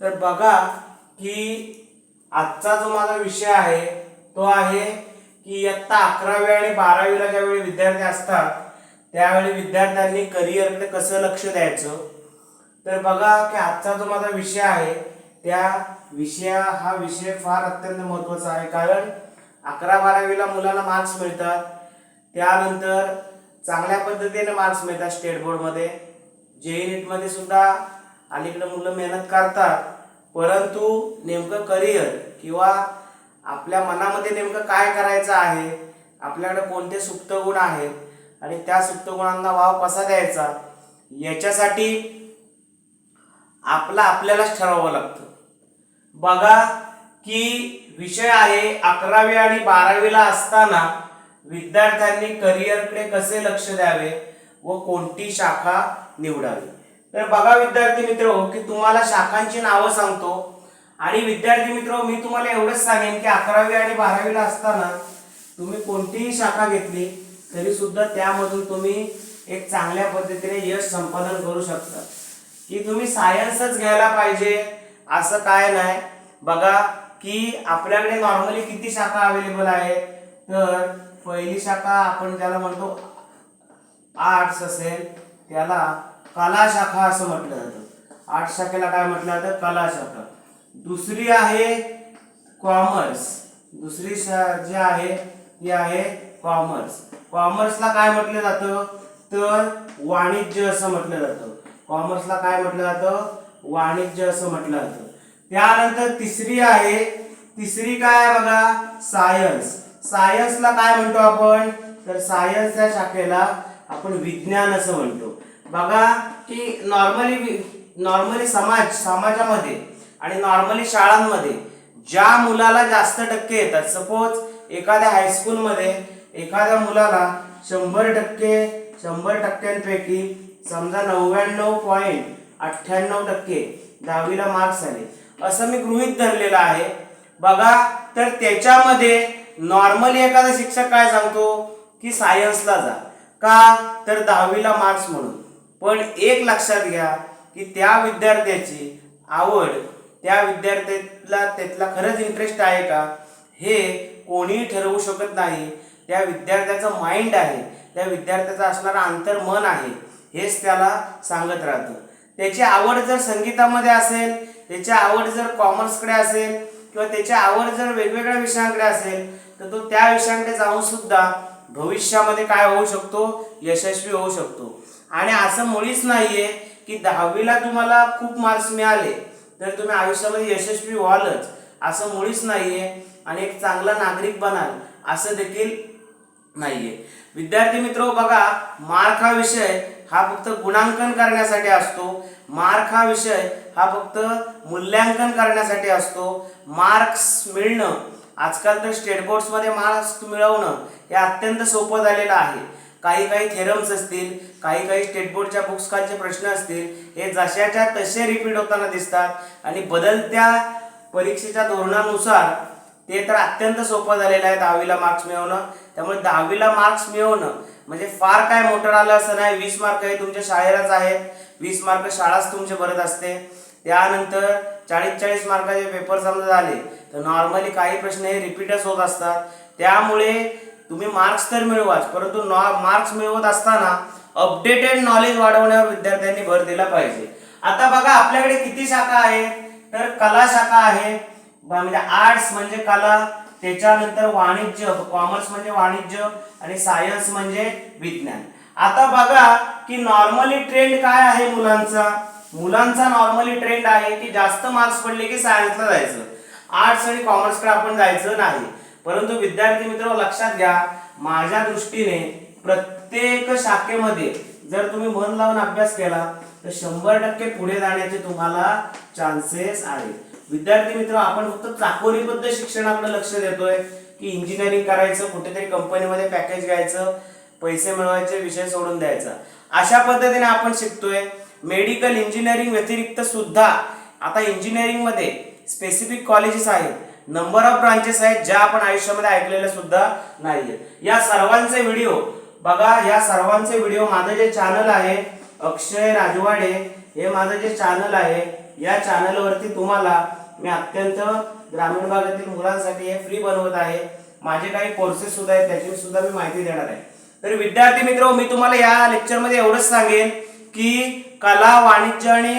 तर बघा की आजचा जो माझा विषय आहे तो आहे की इयत्ता अकरावी आणि बारावीला ज्यावेळी विद्यार्थी असतात त्यावेळी विद्यार्थ्यांनी करिअरकडे कसं लक्ष द्यायचं? तर बघा की आजचा जो माझा विषय आहे त्या विषया हा विषय फार अत्यंत महत्त्वाचा आहे. कारण अकरा बारावीला मुलांना मार्क्स मिळतात. त्यानंतर चांगल्या पद्धतीने मार्क्स मिळतात स्टेट बोर्डमध्ये जे नीटमध्ये सुद्धा अलीकडे मुलं मेहनत करतात परंतु नेमकं करिअर किंवा आपल्या मनामध्ये नेमकं काय करायचं आहे आपल्याकडे कोणते सुप्त गुण आहेत आणि त्या सुप्त गुणांना वाव कसा द्यायचा याच्यासाठी आपला आपल्यालाच ठरवावं लागतं. बघा की विषय आहे अकरावी आणि बारावीला असताना विद्यार्थ्यांनी करिअरकडे कसे लक्ष द्यावे व कोणती शाखा निवडावी. तर बघा विद्यार्थी मित्र की तुम्हाला शाखांची नावं सांगतो. आणि विद्यार्थी मित्र मी तुम्हाला एवढंच सांगेन की अकरावी आणि बारावीला असताना तुम्ही कोणतीही शाखा घेतली तरी सुद्धा त्यामधून तुम्ही एक चांगल्या पद्धतीने यश संपादन करू शकता. की तुम्ही सायन्सच घ्यायला पाहिजे असं काय नाही. बघा की आपल्याकडे नॉर्मली किती शाखा अवेलेबल आहेत तर पहिली शाखा आपण ज्याला म्हणतो आर्ट्स असेल त्याला कला शाखा असं म्हटलं जातं. आठ शाखेला काय म्हटलं जातं? कला शाखा दुसरी आहे कॉमर्स. दुसरी शा जी आहे ती आहे कॉमर्स. कॉमर्सला काय म्हटलं जातं? तर वाणिज्य असं म्हटलं जातं. कॉमर्सला काय म्हटलं जातं? वाणिज्य असं म्हटलं जातं. त्यानंतर तिसरी आहे तिसरी काय आहे बघा? सायन्स. सायन्सला काय म्हणतो आपण? तर सायन्स या शाखेला आपण विज्ञान असं म्हणतो. बघा की नॉर्मली नॉर्मली समाज समाजामध्ये आणि नॉर्मली शाळांमध्ये ज्या मुलाला जास्त टक्के येतात सपोज एखाद्या हायस्कूलमध्ये एखाद्या मुलाला शंभर टक्के शंभर टक्क्यांपैकी समजा नव्याण्णव पॉईंट अठ्ठ्याण्णव टक्के दहावीला मार्क्स आले असं मी गृहित धरलेलं आहे. बघा तर त्याच्यामध्ये नॉर्मली एखादा शिक्षक काय सांगतो? की सायन्सला जा. का? तर दहावीला मार्क्स म्हणून. पण एक लक्षात घ्या की त्या विद्यार्थ्याची आवड त्या विद्यार्थ्याला त्यातला खरंच इंटरेस्ट आहे का? हे कोणीही ठरवू शकत नाही. त्या विद्यार्थ्याचं माइंड आहे. त्या विद्यार्थ्याचं असणारं अंतर्मन आहे. हेच त्याला सांगत राहतं. त्याची आवड जर संगीतामध्ये असेल त्याची आवड जर कॉमर्सकडे असेल किंवा त्याची आवड जर वेगवेगळ्या विषयांकडे असेल तर तो त्या विषयांकडे जाऊन सुद्धा भविष्यामध्ये काय होऊ शकतो? यशस्वी होऊ शकतो. आणि असं मुळीच नाहीये की दहावीला तुम्हाला खूप मार्क्स मिळाले तर तुम्ही आयुष्यामध्ये यशस्वी व्हालच. असं मुळीच नाहीये आणि एक चांगला नागरिक बनाल असं देखील नाहीये. विद्यार्थी मित्र बघा मार्क हा विषय हा फक्त गुणांकन करण्यासाठी असतो. मार्क हा विषय हा फक्त मूल्यांकन करण्यासाठी असतो. मार्क्स मिळणं आजकाल तर स्टेट बोर्ड्समध्ये मार्क्स मिळवणं हे अत्यंत सोपं झालेलं आहे. काही काही थेरम्स असतील काही काही स्टेट बोर्डच्या बुक्स खालचे प्रश्न असतील हे जशाच्या तसे रिपीट होताना दिसतात आणि बदलत्या परीक्षेच्या धोरणानुसार ते तर अत्यंत सोपं झालेलं आहे दहावीला मार्क्स मिळवणं. त्यामुळे दहावीला मार्क्स मिळवणं म्हणजे फार काय मोठं आलं असं नाही. वीस मार्क हे तुमच्या शाळेलाच आहेत. वीस मार्क शाळाच तुमचे भरत असते. त्यानंतर चाळीस चाळीस मार्काचे पेपर समजा झाले तर नॉर्मली काही प्रश्न हे रिपीटच होत असतात. त्यामुळे तुम्ही मार्क्स तर मिळवाच परंतु मार्क्स मिळवत असताना अपडेटेड नॉलेज वाढवण्यावर विद्यार्थ्यांनी भर दिला पाहिजे. आता बघा आपल्याकडे किती शाखा आहेत? तर कला शाखा आहे. म्हणजे आर्ट्स म्हणजे कला त्याच्यानंतर वाणिज्य कॉमर्स म्हणजे वाणिज्य आणि सायन्स म्हणजे विज्ञान. आता बघा की नॉर्मली ट्रेंड काय आहे मुलांचा? मुलांचा नॉर्मली ट्रेंड आहे की जास्त मार्क्स पडले की सायन्सला जायचं. आर्ट्स आणि कॉमर्सकडे आपण जायचं नाही. परंतु विद्यार्थी मित्र लक्षात घ्या माझ्या दृष्टीने प्रत्येक शाखेमध्ये जर तुम्ही मन लावून अभ्यास केला तर शंभर टक्के पुढे जाण्याचे तुम्हाला चान्सेस आहेत. विद्यार्थी मित्र आपण फक्त चाकोरीबद्ध शिक्षणाकडे लक्ष देतोय की इंजिनिअरिंग करायचं कुठेतरी कंपनीमध्ये पॅकेज घ्यायचं पैसे मिळवायचे विषय सोडून द्यायचा. अशा पद्धतीने आपण शिकतोय. मेडिकल इंजिनिअरिंग व्यतिरिक्त सुद्धा आता इंजिनिअरिंगमध्ये स्पेसिफिक कॉलेजेस आहेत. नंबर ऑफ ब्रांचेस आहेत ज्या आपण आयुष्यामध्ये ऐकलेल्या सुद्धा नाहीये. या सर्वांचे व्हिडिओ बघा या सर्वांचे व्हिडिओ माझं जे चॅनल आहे अक्षय राजवाडे हे माझं जे चॅनल आहे या चॅनलवरती तुम्हाला मी अत्यंत ग्रामीण भागातील मुलांसाठी हे फ्री बनवत आहे. माझे काही कोर्सेस सुद्धा आहेत त्याची सुद्धा मी माहिती देणार आहे. तर विद्यार्थी मित्र मी तुम्हाला या लेक्चरमध्ये एवढंच सांगेन की कला वाणिज्य आणि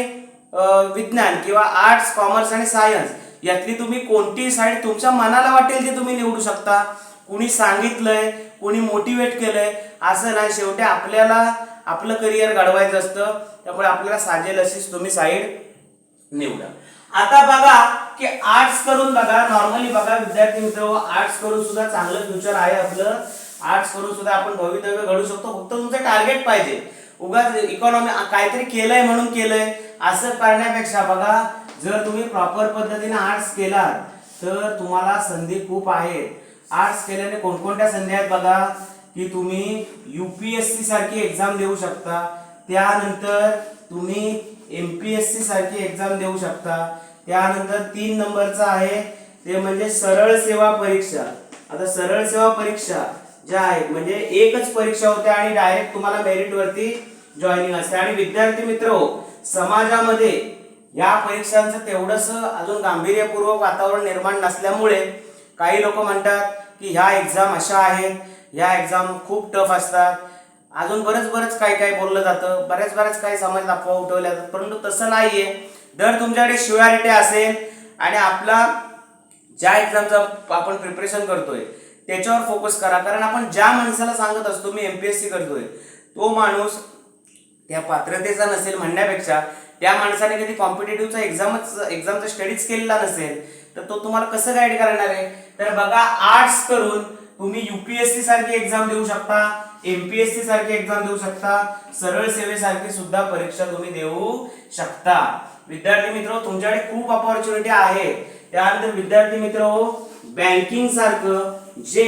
विज्ञान किंवा आर्ट्स कॉमर्स आणि सायन्स यातली तुम्ही कोणती साईड तुमच्या मनाला वाटेल ती तुम्ही निवडू शकता. कुणी सांगितलंय कुणी मोटिवेट केलंय असं नाही. शेवटी आपल्याला आपलं करिअर घडवायचं असतं. त्यामुळे आपल्याला साजेल अशीच तुम्ही साईड निवडा. आता बघा की आर्ट्स करून बघा. नॉर्मली बघा विद्यार्थी मित्र आर्ट्स करून सुद्धा चांगलं फ्युचर आहे आपलं. आर्ट्स करून सुद्धा आपण भवितव्य घडू शकतो. फक्त तुमचं टार्गेट पाहिजे. उगाच इकॉनॉमी काहीतरी केलंय म्हणून केलंय. असं करण्यापेक्षा बघा जर तुम्ही प्रॉपर पद्धतीने आर्ट्स केलात तर तुम्हाला संधी खूप आहेत आर्ट्स केल्याने कोणकोणत्या संधी आहेत बघा की तुम्ही यू पी एस सी सारखी एक्झाम देऊ शकता. त्यानंतर तुम्ही एम पी एस सी सारखी एक्झाम देऊ शकता. त्यानंतर तीन नंबरचा आहे ते म्हणजे सरळ सेवा परीक्षा. आता सरळ सेवा परीक्षा ज्या आहेत म्हणजे एकच परीक्षा होते आणि डायरेक्ट तुम्हाला मेरिटवरती जॉईनिंग असते. आणि विद्यार्थी मित्र हो, समाजामध्ये या परीक्षांचं तेवढंस अजून गांभीर्यपूर्वक वातावरण निर्माण नसल्यामुळे काही लोक म्हणतात की ह्या एक्झाम अशा आहेत ह्या एक्झाम खूप टफ असतात. अजून बरंच बरंच काही काही बोललं जातं बऱ्याच बऱ्याच काही समाज अफवा उठवल्या जातात परंतु तसं नाहीये. जर तुमच्याकडे शिवॅरिटी असेल आणि आपला ज्या एक्झामचं आपण प्रिपरेशन करतोय त्याच्यावर फोकस करा. कारण आपण ज्या माणसाला सांगत असतो मी एमपीएससी करतोय तो माणूस त्या पात्रतेचा नसेल म्हणण्यापेक्षा त्या माणसाने कधी कॉम्पिटेटिव्हचा एक्झामच एक्झामचा स्टडीज केलेला नसेल तर तो तुम्हाला कसं गाईड करणार आहे? तर बघा आर्ट्स करून तुम्ही युपीएससी सारखी एक्झाम देऊ शकता एमपीएससी सारखी एक्झाम देऊ शकता सरळ सेवेसारखी सुद्धा परीक्षा तुम्ही देऊ शकता. विद्यार्थी मित्र तुमच्याकडे खूप ऑपॉर्च्युनिटी आहे. त्यानंतर विद्यार्थी मित्र बँकिंग सारखं जे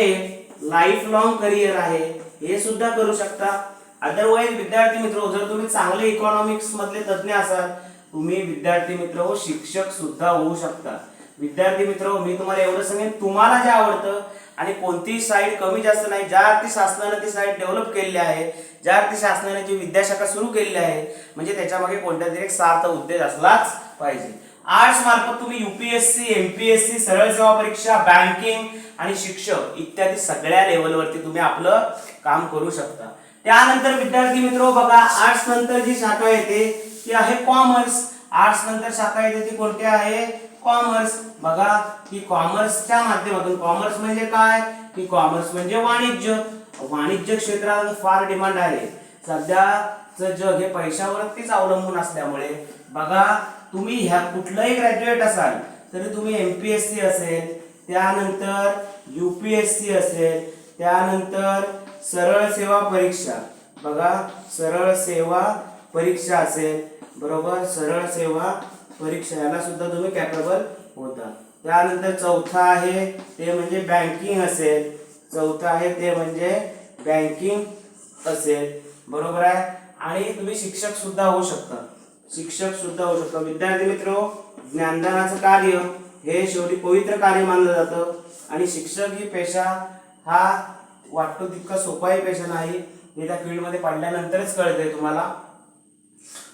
लाईफ लॉंग करिअर आहे हे सुद्धा करू शकता. अदरवाईज विद्यार्थी मित्र जर तुम्ही चांगले इकॉनॉमिक्स मधले तज्ज्ञ असाल तुम्ही विद्यार्थी मित्र हो शिक्षक सुद्धा होऊ शकता. विद्यार्थी मित्र मी तुम्हाला एवढं सांगेन तुम्हाला जे आवडतं आणि कोणतीही साईड कमी जास्त नाही ज्या अर्थी शासनाने ती साईड डेव्हलप केलेली आहे ज्या अर्थी शासनाने जी विद्याशाखा सुरू केलेली आहे म्हणजे त्याच्यामागे कोणत्या तरी एक सार्थ उद्देश असलाच पाहिजे. आर्ट्स मार्फत तुम्ही युपीएससी एमपीएससी सरळ सेवा परीक्षा बँकिंग आणि शिक्षक इत्यादी सगळ्या लेवलवरती तुम्ही आपलं काम करू शकता. त्यानंतर विद्यार्थी मित्र बघा आर्ट्स नंतर जी शाखा येते ती आहे कॉमर्स आर्ट्स नंतर शाखा येते ती कोणती आहे? कॉमर्स बघा की कॉमर्सच्या माध्यमातून कॉमर्स म्हणजे काय? की कॉमर्स म्हणजे वाणिज्य. वाणिज्य क्षेत्रात फार डिमांड आहे. सध्याचं जग हे पैशावरतीच अवलंबून असल्यामुळे बघा तुम्ही ह्या कुठलंही ग्रॅज्युएट असाल तरी तुम्ही एमपीएससी असेल त्यानंतर युपीएससी असेल त्यानंतर सरळ सेवा परीक्षा. बघा सरळ सेवा परीक्षा असेल. बरोबर? सरळ सेवा परीक्षा. याला सुद्धा तुम्ही कॅपेबल होता. त्यानंतर चौथा आहे ते म्हणजे बँकिंग असेल. चौथा आहे ते म्हणजे बँकिंग असेल. बरोबर आहे? आणि तुम्ही शिक्षक सुद्धा होऊ शकता. शिक्षक सुद्धा होऊ शकता. विद्यार्थी मित्र ज्ञानदानाचं कार्य हे शेवटी पवित्र कार्य मानलं जातं. आणि शिक्षक ही पेशा हा वाटतो तितका सोपाही पेशन आहे हे त्या फील्डमध्ये पडल्यानंतरच कळते तुम्हाला.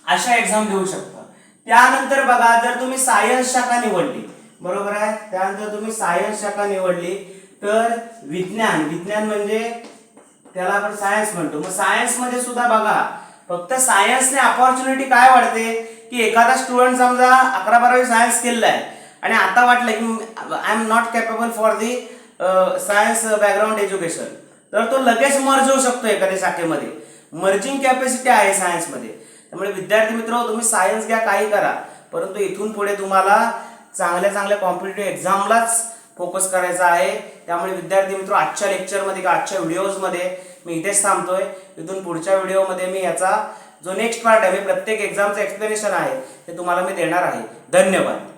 अशा एक्झाम देऊ शकता. त्यानंतर बघा जर तुम्ही सायन्स शाखा निवडली बरोबर आहे? त्यानंतर तुम्ही सायन्स शाखा निवडली तर विज्ञान विज्ञान म्हणजे त्याला आपण सायन्स म्हणतो. मग सायन्समध्ये सुद्धा बघा फक्त सायन्सने अपॉर्च्युनिटी काय वाढते? की एखादा स्टुडंट समजा अकरा बारावी सायन्स केलेला आहे आणि आता वाटलं की I am not capable for the science background education तर तो लगेच मर्ज होऊ शकतो एखाद्या शाखेमध्ये. मर्जिंग कॅपॅसिटी आहे सायन्समध्ये त्यामुळे विद्यार्थी मित्र तुम्ही सायन्स घ्या काही करा. परंतु इथून पुढे तुम्हाला चांगल्या चांगल्या कॉम्पिटेटिव्ह एक्झामलाच फोकस करायचा आहे. त्यामुळे विद्यार्थी मित्र आजच्या लेक्चरमध्ये किंवा आजच्या व्हिडिओजमध्ये मी इथेच थांबतोय. इथून पुढच्या व्हिडिओमध्ये मी याचा जो नेक्स्ट पार्ट आहे मी प्रत्येक एक्झामचं एक्सप्लेनेशन आहे ते तुम्हाला मी देणार आहे. धन्यवाद.